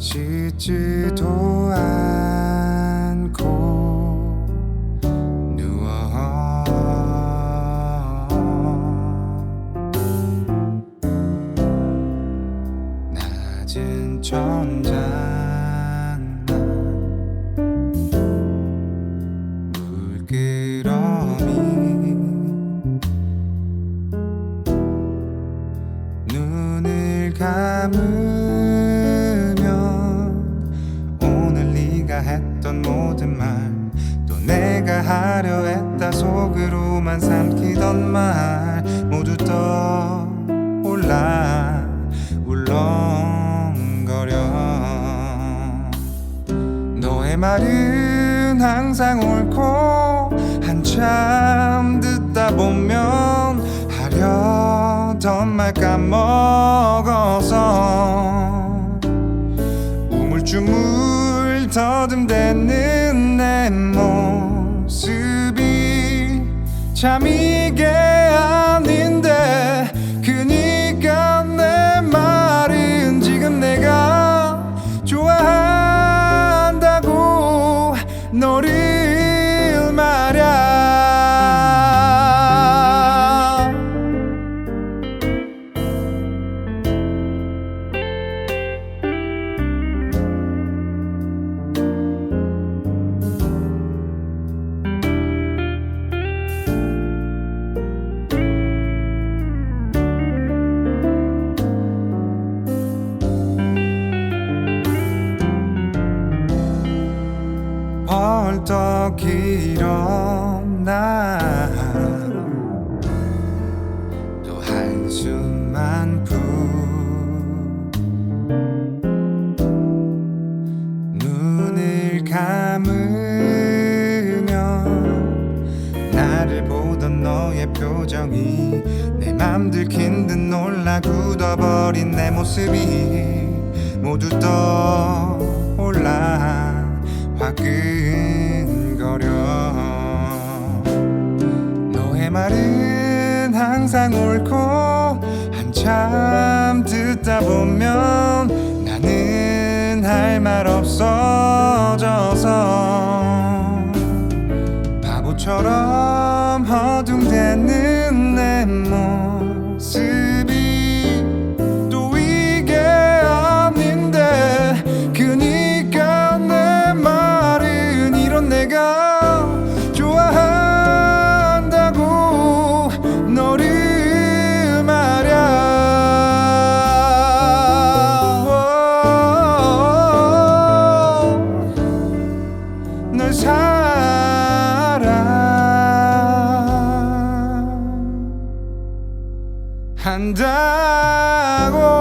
씻지도 않고 누워. 낮은 천장만 물끄러미 눈을 감으 했던 모든 말 또 내가 하려 했다 속으로만 삼키던 말 모두 떠올라 울렁거려. 너의 말은 항상 옳고 한참 듣다 보면 하려던 말 까먹어서 우물쭈물 더듬대는 내 모습이 참 이게 벌떡 일어나 또 한숨만 푹 눈을 감으면 나를 보던 너의 표정이 내 맘 들킨 듯 놀라 굳어버린 내 모습이 모두 떠올라 화끈 말은 항상 옳고 한참 듣다 보면 나는 할 말 없어져서 바보처럼 허둥대는 내 모습. 한다고.